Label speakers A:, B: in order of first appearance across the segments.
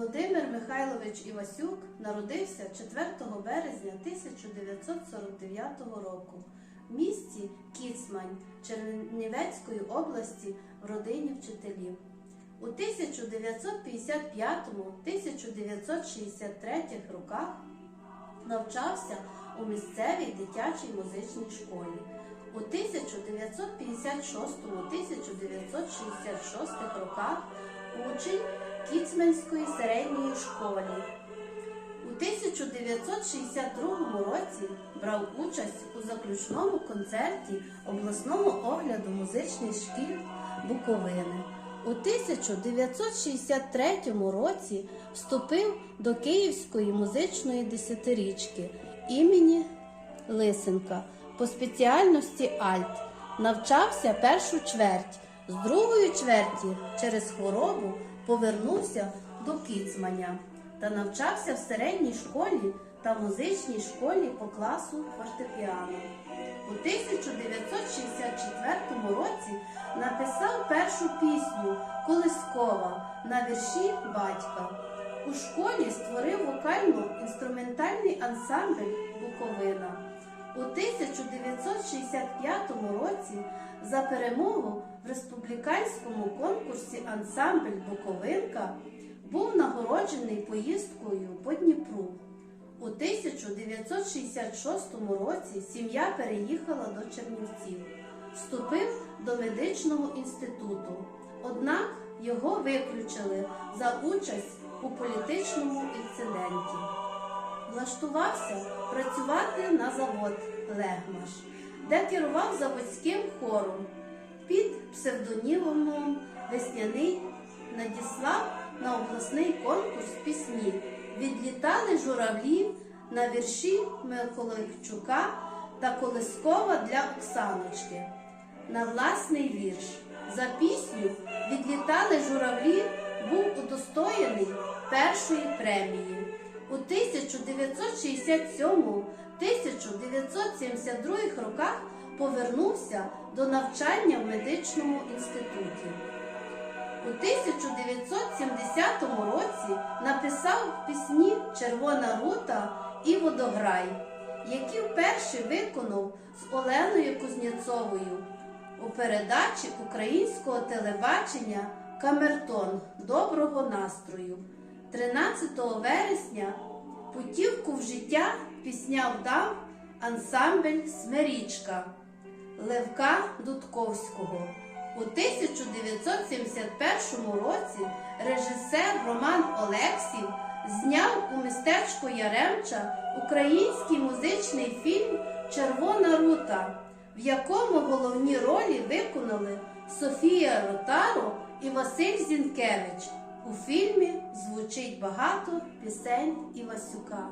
A: Володимир Михайлович Івасюк народився 4 березня 1949 року в місті Кіцмань Чернівецької області в родині вчителів. У 1955-1963 роках навчався у місцевій дитячій музичній школі. У 1956-1966 роках учень Кіцменської середньої школи. У 1962 році брав участь у заключному концерті обласного огляду музичних шкіл Буковини. У 1963 році вступив до Київської музичної десятирічки імені Лисенка по спеціальності Альт. Навчався першу чверть. З другої чверті через хворобу повернувся до Кіцманя та навчався в середній школі та музичній школі по класу фортепіано. У 1964 році написав першу пісню Колискова на вірші батька. У школі створив вокально-інструментальний ансамбль Буковина. У 1965 році за перемогу в республіканському конкурсі ансамбль Буковинка був нагороджений поїздкою по Дніпру. У 1966 році сім'я переїхала до Чернівців, вступив до медичного інституту. Однак його виключили за участь у політичному інциденті. Влаштувався працювати на завод Легмаш, де керував заводським хором під псевдонімом Весняний надіслав на обласний конкурс пісні Відлітали журавлі на вірші Миколайчука та Колискова для Оксаночки. На власний вірш за пісню Відлітали журавлі був удостоєний першої премії. У 1967-1972 роках повернувся до навчання в медичному інституті. У 1970 році написав пісні Червона рута і Водограй, які вперше виконав з Оленою Кузнєцовою у передачі українського телебачення Камертон Доброго настрою. 13 вересня путівку в життя пісня вдав ансамбль Смирічка Левка Дудковського. У 1971 році режисер Роман Олексів зняв у містечку Яремча український музичний фільм Червона рута, в якому головні ролі виконали Софія Ротаро і Василь Зінкевич. У фільмі звучить багато пісень Івасюка.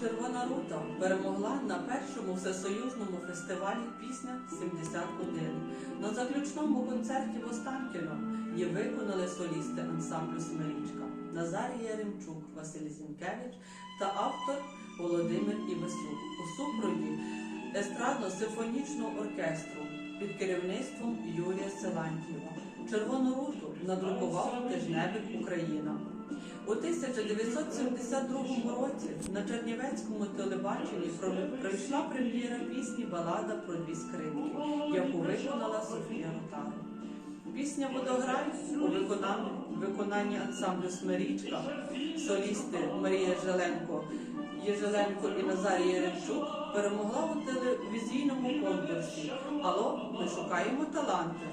B: Червона рута перемогла на першому всесоюзному фестивалі Пісня 71. На заключному концерті в Останкіно її виконали солісти ансамблю Смирічка Назарій Яремчук, Василь Зінкевич та автор Володимир Івасюк у супроводі естрадно-симфонічного оркестру під керівництвом Юрія Силантьєва. Червону руту надрукував тижневик Україна. У 1972 році на Чернівецькому телебаченні пройшла прем'єра пісні Балада про дві скрипки, яку виконала Софія Ротару. Пісня Водограй у виконанні, ансамблю Смирічка, солісти Марія Желенко, Єжеленко і Назарій Яремчук перемогла у телевізійному конкурсі Алло, ми шукаємо таланти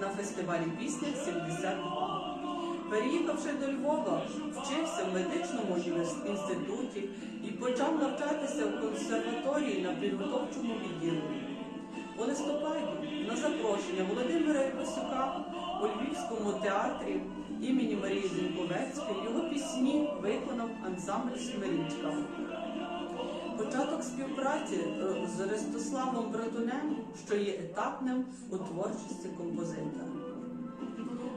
B: на фестивалі пісня 72. Переїхавши до Львова, вчився в медичному інституті і почав навчатися в консерваторії на підготовчому відділенні. У листопаді на запрошення Володимира Івасюка у Львівському театрі імені Марії Зінковецької його пісні виконав ансамбль Смирічка. Початок співпраці е, з Ростиславом Братунем, що є етапним у творчості композитора.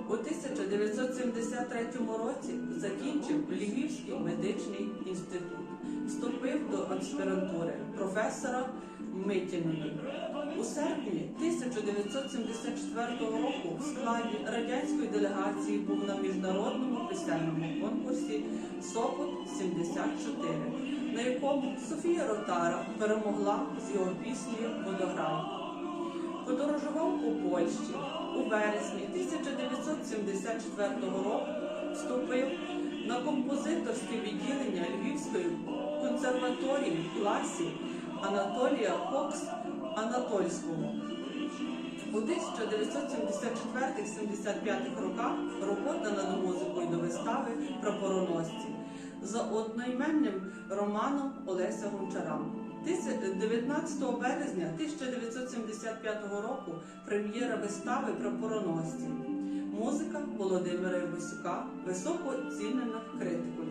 B: У 1973 році закінчив Львівський медичний інститут, вступив до аспірантури професора Митіної. У серпні 1974 року в складі радянської делегації був на міжнародному пісенному конкурсі Сопот 74, на якому Софія Ротара перемогла з його піснею Водограй. Подорожував по Польщі. У вересні 1974 року вступив на композиторське відділення Львівської консерваторії в класі Анатолія Кокс Анатольського. У 1974-75 роках робота над музикою до вистави Прапороносці за одноіменним романом Олеся Гончара. 19 березня 1975 року прем'єра вистави Прапороносці. Музика Володимира Івасюка високо оцінена критикою.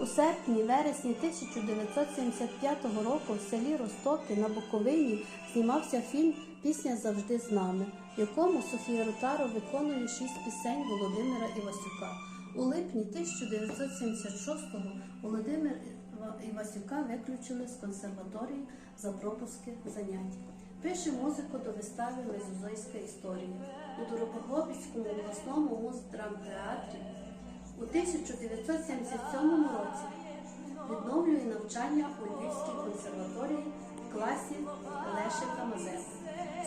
A: У серпні-вересні 1975 року в селі Ростоки на Буковині знімався фільм Пісня завжди з нами, в якому Софія Ротаро виконує шість пісень Володимира Івасюка. У липні 1976-го Володимир Івасюка виключили з консерваторії за пропуски занять. Пише музику до вистави Лезозойська історія у Дорогобицькому обласному муздрамтеатрі у 1977 році відновлює навчання у Львівській консерваторії в класі Лешика Мазепи.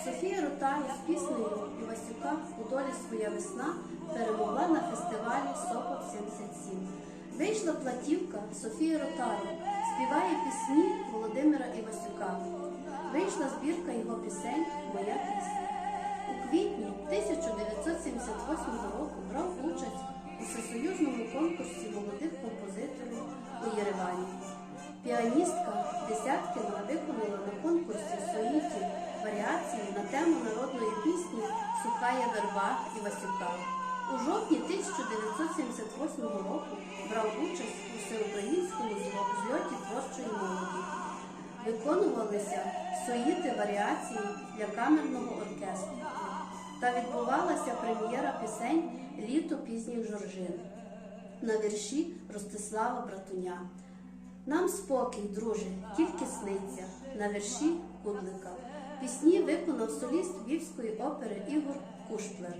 A: Софія Ротару з піснею Івасюка у долі своя весна перемогла на фестивалі Сопот 77. Вийшла платівка Софії Ротару, співає пісні Володимира Івасюка. Вийшла збірка його пісень Моя пісня. У квітні 1978 року брав участь у всесоюзному конкурсі молодих композиторів у Єревані. Піаністка Десяткіна виконала на конкурсі соїтів варіації на тему народної пісні Сухая верба Івасюка. У жовтні 1978 року брав участь у всеукраїнському зльоті творчої молоді. Виконувалися соїти варіації для камерного оркестру та відбувалася прем'єра пісень Літо пізніх жоржин на вірші Ростислава Братуня. Нам спокій, друже, тільки сниться на вірші Кудлика. Пісні виконав соліст Львівської опери Ігор Кушплер.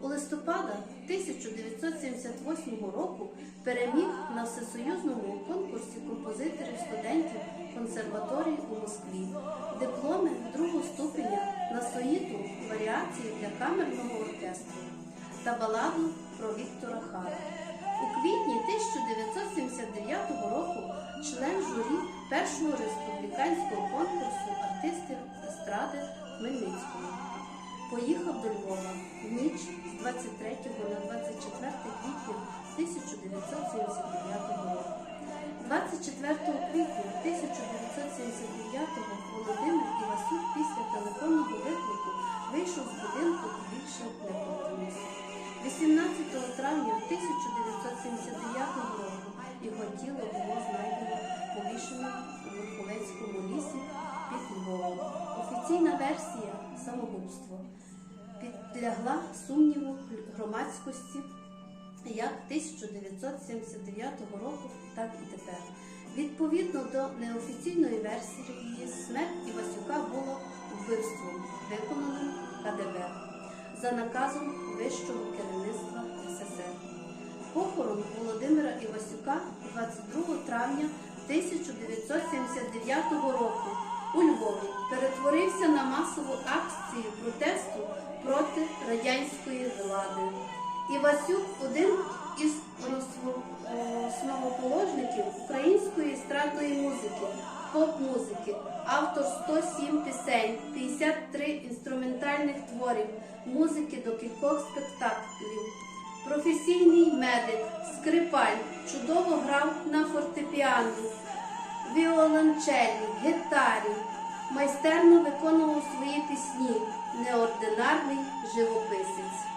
A: У листопада 1978 року переміг на всесоюзному конкурсі композиторів студентів консерваторії у Москві. Дипломи другого ступеня на соїту варіації для камерного оркестру та баладу про Віктора Хара. У квітні 1979 року член журі першого республіканського конкурсу артистів естради Хмельницького. Поїхав до Львова в ніч з 23 на 24 квітня 1979 року. 24 квітня 1979 Володимир Івасюк після телефонного виклику вийшов з будинку і більше не повернувся. 18 травня 1979 року Офіційна версія самогубство підлягла сумніву громадськості як 1979 року, так і тепер. Відповідно до неофіційної версії, смерть Івасюка було вбивством, виконаним КДБ за наказом вищого керівництва СССР. Похорон Володимира Івасюка 22 травня 1979 року у Львові перетворився на масову акцію протесту проти радянської влади. Івасюк один із основоположників української естрадної музики, поп-музики, автор 107 пісень, 53 інструментальних творів, музики до кількох спектаклів. Професійний медик, скрипаль, чудово грав на фортепіано, віолончелі, гітарі, майстерно виконував свої пісні, неординарний живописець.